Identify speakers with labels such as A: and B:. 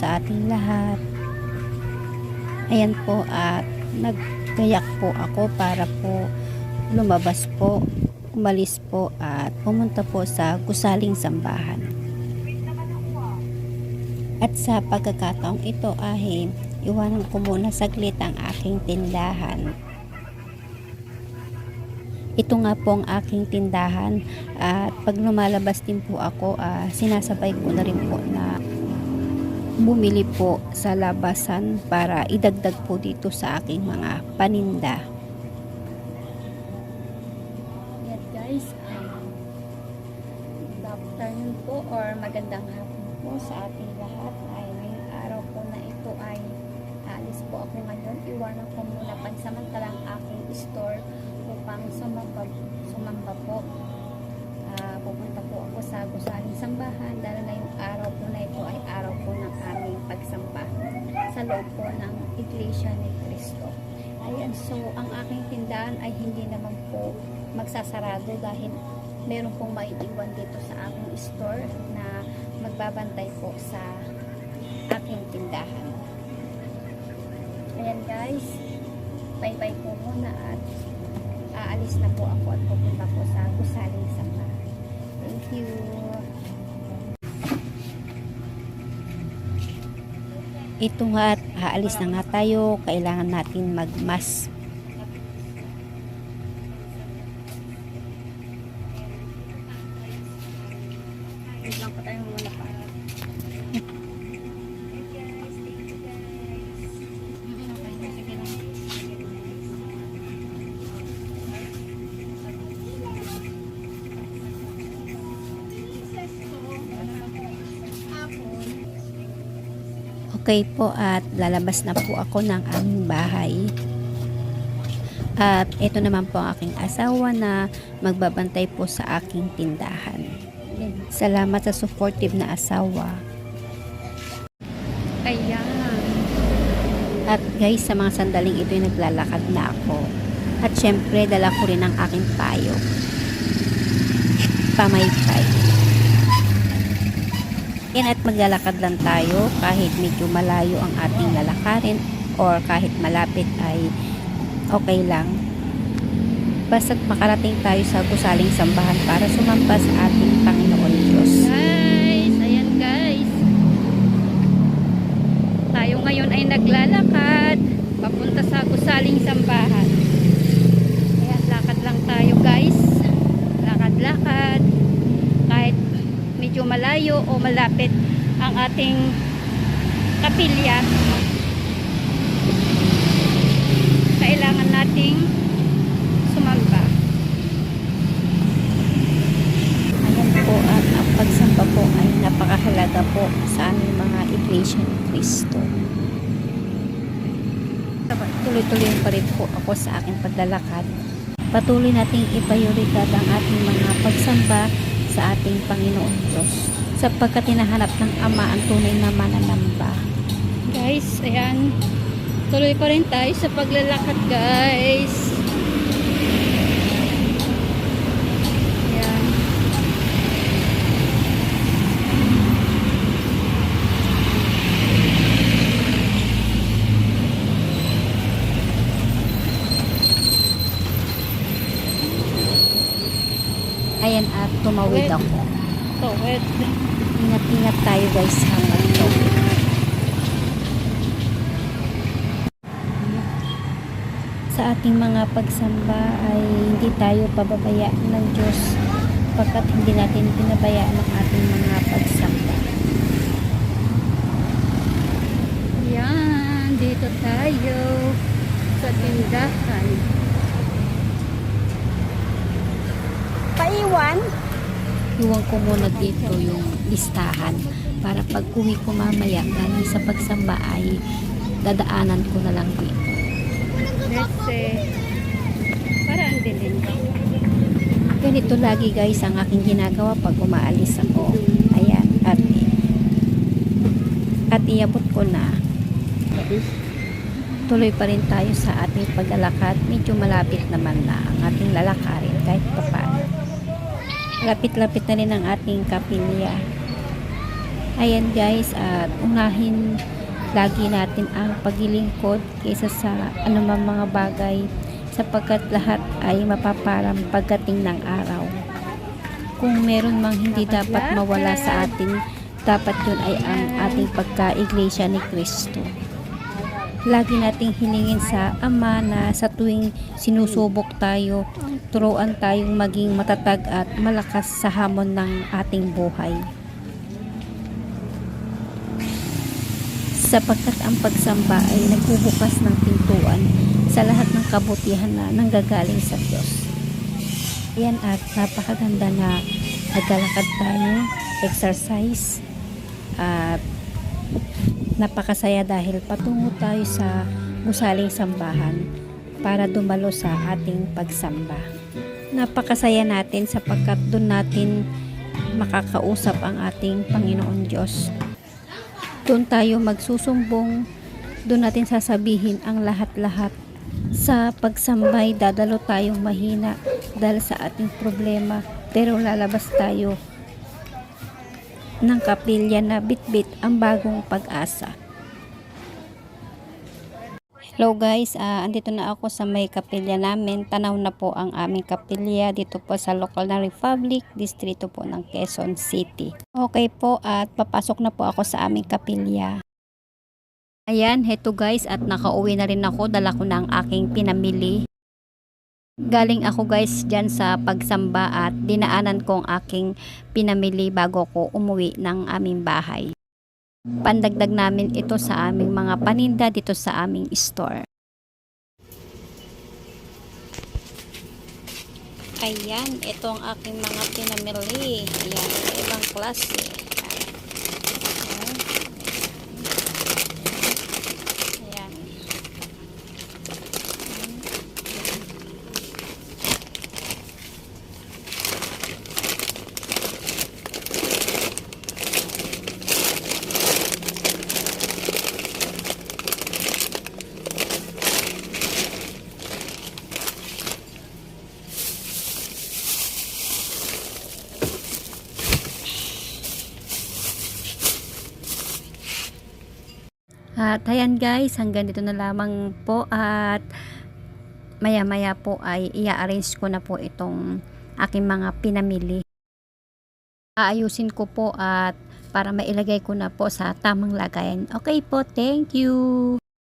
A: sa ating lahat. Ayan po at nagkayak po ako para po lumabas po, umalis po at pumunta po sa gusaling sambahan. At sa pagkakataong ito ay iwanan ko muna saglit ang aking tindahan. Ito nga po ang aking tindahan at pag lumalabas din po ako, ah, sinasabay ko na rin po na bumili po sa labasan para idagdag po dito sa aking mga paninda. Yan guys, good afternoon po or magandang hapon po sa ating lahat ay ngayong araw po na ito ay alis po ako ngayon. Iwanan ko muna pansamantalang aking store upang sumamba, sumamba po. Ah, pupunta po ako sa gusaling sambahan dahil ngayong araw po na ito ay araw po ng aming pagsamba sa loob po ng Iglesia ni Cristo. Ayan, so ang aking tindahan ay hindi naman po magsasarado dahil meron pong maiiwan dito sa aking store na magbabantay po sa aking tindahan. Ayan guys, bye-bye po muna at aalis na po ako at pupunta po sa gusaling sambahan. Thank you. Ito nga at aalis na nga tayo. Kailangan natin magmas. Okay po at lalabas na po ako ng aming bahay. At ito naman po ang aking asawa na magbabantay po sa aking tindahan. Salamat sa supportive na asawa. Ayan. At guys, sa mga sandaling ito ay naglalakad na ako. At syempre, dala ko rin ang aking payo. Pamaypay. Yan at maglalakad lang tayo kahit medyo malayo ang ating lalakarin or kahit malapit ay okay lang. Basta't makarating tayo sa gusaling sambahan para sumamba sa ating Panginoon Diyos.
B: Guys, ayan guys. Tayo ngayon ay naglalakad papunta sa gusaling sambahan. Ayan, lakad lang tayo guys. Lakad-lakad. Kahit medyo malayo o malapit ang ating kapilya. Kailangan nating sumamba.
A: Ayan po at ang pagsamba po ay napakahalaga po sa aming mga Iglesia ni Cristo. Tuloy-tuloy pa rin po ako sa aking paglalakad. Patuloy nating iprioridad ang ating mga pagsamba sa ating Panginoon Diyos sapagkat hinahanap ng Ama ang tunay na mananamba.
B: Guys, ayan. Tuloy pa rin tayo sa paglalakad, guys. Ayan.
A: Ayan at tumawid ako.
B: Towed.
A: Ingat-ingat tayo guys habang tawid. Sa ating mga pagsamba ay hindi tayo pababayaan ng Diyos pagkat hindi natin pinabayaan ang ating mga pagsamba.
B: Ayan. Dito tayo sa tindahan.
A: Paiwan? Iwan ko muna dito yung listahan para pag uwi ko mamaya galing sa pagsamba ay dadaanan ko na lang dito.
B: Kasi, para ang dilim.
A: Ganito lagi guys ang aking ginagawa pag umaalis ako. Ayan. At, at iabot ko na. Tuloy pa rin tayo sa ating paglalakad. Medyo malapit naman na ang ating lalakarin kahit pa paano. Lapit-lapit na rin ang ating kapilya. Ayan guys, at unahin lagi natin ang paglilingkod kaysa sa anumang mga bagay sapagkat lahat ay mapaparam pagdating ng araw. Kung meron mang hindi dapat mawala sa atin, dapat yun ay ang ating pagka-iglesia ni Kristo. Lagi nating hiningin sa Ama na sa tuwing sinusubok tayo, turuan tayong maging matatag at malakas sa hamon ng ating buhay. Sapagkat ang pagsamba ay nagbubukas ng pintuan sa lahat ng kabutihan na nanggagaling sa Diyos. Yan at napakaganda na naglalakad tayo, exercise, at napakasaya dahil patungo tayo sa gusaling sambahan para dumalo sa ating pagsamba. Napakasaya natin sapagkat doon natin makakausap ang ating Panginoon Diyos. Doon tayo magsusumbong, doon natin sasabihin ang lahat-lahat. Sa pagsambay, dadalo tayong mahina dahil sa ating problema, pero lalabas tayo ng kapilya na bitbit ang bagong pag-asa. Hello guys, ah, andito na ako sa may kapilya namin. Tanaw na po ang aming kapilya dito po sa lokal na Republic, distrito po ng Quezon City. Okay po at papasok na po ako sa aming kapilya. Ayan, heto guys at nakauwi na rin ako. Dala ko na ang aking pinamili. Galing ako guys dyan sa pagsamba at dinaanan ko ang aking pinamili bago ko umuwi ng aming bahay. Pandagdag namin ito sa aming mga paninda dito sa aming store. Ayan, ito ang aking mga pinamili. Ayan, ibang klase. At ayan guys, hanggang dito na lamang po at maya maya po ay i-arrange ko na po itong aking mga pinamili. Aayusin ko po at para mailagay ko na po sa tamang lagayan. Okay po, thank you!